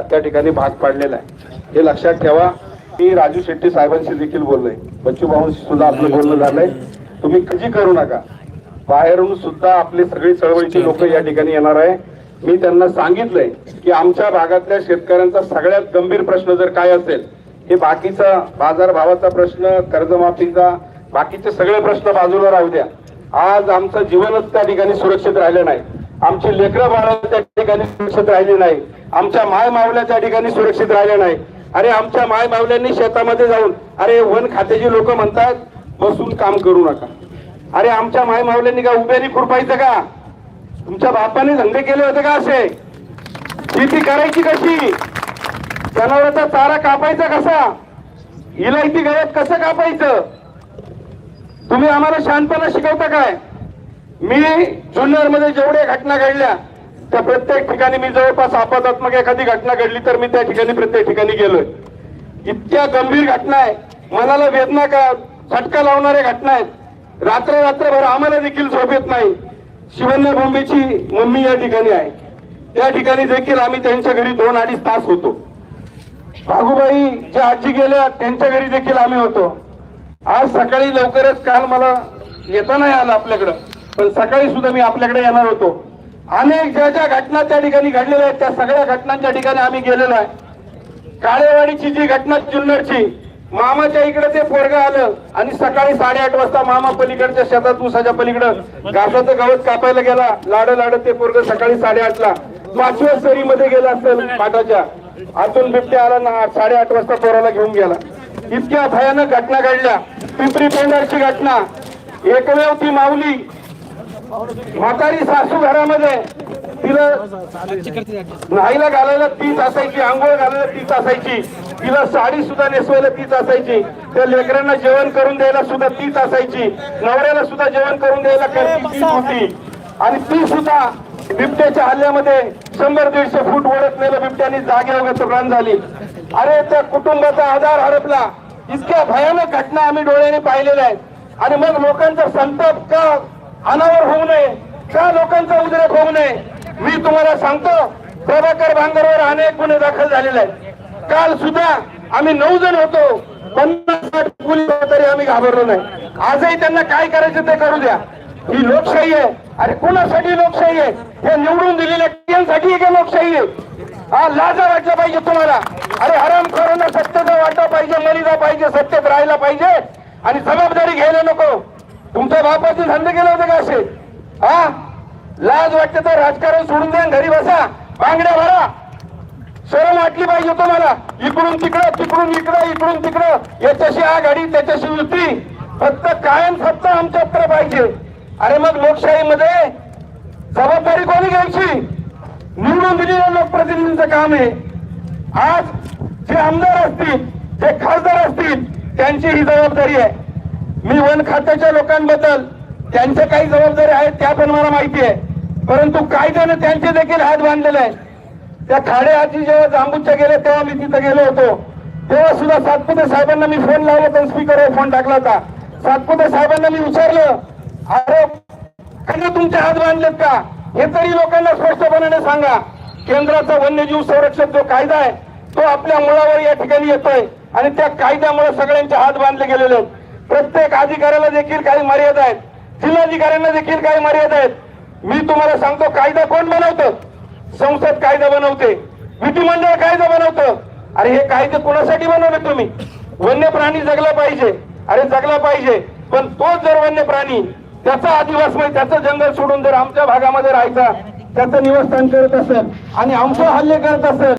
त्या ठिकाणी भाग पाडलेला आहे. हे लक्षात ठेवा मी राजू शेट्टी साहेबांशी देखील बोललोय. बच्चू भाऊंशी सुद्धा आपलं बोलणं झालंय. तुम्ही कधी करू नका. बाहेरून सुद्धा आपले सगळे चळवळीचे लोक या ठिकाणी येणार आहे. मी त्यांना सांगितलंय की आमच्या भागातल्या शेतकऱ्यांचा सगळ्यात गंभीर प्रश्न जर काय असेल हे बाकीचा बाजार भावाचा प्रश्न कर्जमाफीचा बाकीचे सगळे प्रश्न बाजूला राहू द्या. आज आमचं जीवनच त्या ठिकाणी सुरक्षित राहिलं नाही. आमची लेकरं बाळ त्या ठिकाणी सुरक्षित राहिली नाही. आमच्या माय मावल्या त्या ठिकाणी सुरक्षित राहिल्या नाही. अरे आमच्या माय मावल्यांनी शेतामध्ये जाऊन अरे वन खात्याची लोक म्हणतात बसून काम करू नका. अरे आमच्या माय मावल्यांनी का उभ्यानी खुरपायचं का? तुमच्या बापाने धंदे केले होते का असे? शेती करायची कशी? जनावरांचा चारा कापायचा कसा? इलायती गवत कसं कापायचं? तुम्ही आम्हाला शांतपणा शिकवता काय? मी जुन्नरमध्ये जेवढ्या घटना घडल्या त्या प्रत्येक ठिकाणी मी जवळपास आपदात्मक एखादी घटना घडली तर मी त्या ठिकाणी प्रत्येक ठिकाणी गेलोय. इतक्या गंभीर घटना आहे. मनाला वेदना का फटका लावणाऱ्या घटना आहेत. रात्र रात्रभर आम्हाला देखील झोप येत नाही. शिवन्यभूमीची मम्मी या ठिकाणी आहे. त्या ठिकाणी देखील आम्ही त्यांच्या घरी दोन अडीच तास होतो. भागूबाई ज्या आजी गेल्या त्यांच्या घरी देखील आम्ही होतो. आज सकाळी लवकरच काल मला येता नाही आलं आपल्याकडं. पण सकाळी सुद्धा मी आपल्याकडे येणार होतो. अनेक ज्या ज्या घटना त्या ठिकाणी घडलेल्या आहेत त्या सगळ्या घटनांच्या ठिकाणी आम्ही गेलेलो आहे. काळेवाडीची जी घटना जुन्नरची मामाच्या इकडे ते पोरग आलं आणि सकाळी साडेआठ वाजता मामा पलीकडच्या शेतात उसाच्या पलीकडं घासाचं गवत कापायला गेला. लाड लाड ते पोरग सकाळी साडेआठला पाचव्या सरीमध्ये गेला असेल पाटाच्या. आतून बिबट्या आला ना साडेआठ वाजता पोराला घेऊन गेला. इतक्या भयानक घटना घडल्या. पिंपरी पेंढारची घटना. एकमेव ती माऊली म्हातारी सासू घरामध्ये तिला नाहीला घालायला तीच असायची आंघोळ घालायला तीच असायची तिला साडी सुद्धा नेसवायला तीच असायची त्या लेकरांना जेवण करून द्यायला सुद्धा तीच असायची नवऱ्याला सुद्धा जेवण करून द्यायला तीच होती. आणि ती सुद्धा बिबट्याच्या हल्ल्यामध्ये शंभर दीडशे फूट ओढत नेलं बिबट्याने जागेवर प्राण झाली. अरे त्या कुटुंबाचा आधार हरपला इतक्या भयानक घटना आम्ही डोळ्याने पाहिलेल्या आहेत. आणि मग लोकांचा संताप का अनावर होऊ नये त्या लोकांचा उद्रेक होऊ नये. मी तुम्हाला सांगतो प्रभाकर भांगरवर अनेक गुन्हे दाखल झालेले आहेत. काल सुद्धा आम्ही नऊ जण होतो पन्नास साठ तरी आम्ही घाबरलो नाही. आजही त्यांना काय करायचं ते करू द्या. ही लोकशाही आहे. अरे कोणासाठी लोकशाही आहे? हे निवडून दिलेल्या का लोकशाही आहे. हा लाजा वाटला पाहिजे तुम्हाला. अरे हरामखोरांना सत्तेचा वाटला पाहिजे मलिदा पाहिजे सत्तेत राहायला पाहिजे. आणि जबाबदारी घ्यायला नको. तुमच्या बापाचे धंदे केले होते का असे? हा? लाज वाटते तर राजकारण सोडून द्या घरी बसा. बांगड्या भरा. शरम वाटली पाहिजे तुम्हाला इकडून तिकडं तिकडून इकडं इकडून तिकडं. याच्याशी आघाडी त्याच्याशी युती फक्त कायम फक्त आमच्या उत्तर पाहिजे. अरे मग लोकशाहीमध्ये जबाबदारी कोणी घ्यायची? निवडून दिलेल्या लोकप्रतिनिधींचं काम आहे. आज जे आमदार असतील जे खासदार असतील त्यांची ही जबाबदारी आहे. मी वन खात्याच्या लोकांबद्दल त्यांच्या काही जबाबदारी आहेत त्या पण मला माहिती आहे. परंतु कायद्याने त्यांचे देखील हात बांधलेले आहेत. त्या खाडे आजी जेव्हा जांबूच्या गेले तेव्हा मी तिथं गेलो होतो. तेव्हा सुद्धा सातपुते साहेबांना मी फोन लावला तर स्पीकरवर फोन टाकला होता. सातपुते साहेबांना मी विचारलं अरे त्यांना तुमचे हात बांधलेत का? हे तरी लोकांना स्पष्टपणाने सांगा. केंद्राचा वन्यजीव संरक्षक जो कायदा आहे तो आपल्या मुळावर या ठिकाणी येतोय आणि त्या कायद्यामुळे सगळ्यांचे हात बांधले गेलेले आहेत. प्रत्येक अधिकाऱ्याला देखील काही मर्यादा आहेत. जिल्हाधिकाऱ्यांना देखील काही मर्यादा आहेत. मी तुम्हाला सांगतो कायदा कोण बनवतं? संसद कायदा बनवते. विधिमंडळ कायदा बनवतं. अरे हे कायदे कोणासाठी बनवले तुम्ही? वन्य प्राणी जगला पाहिजे. अरे जगला पाहिजे. पण तोच जर वन्य प्राणी त्याचा आदिवास म्हणजे त्याचं जंगल सोडून जर आमच्या भागामध्ये राहायचा त्याचं निवासस्थान करत असेल आणि आमचं हल्ले करत असेल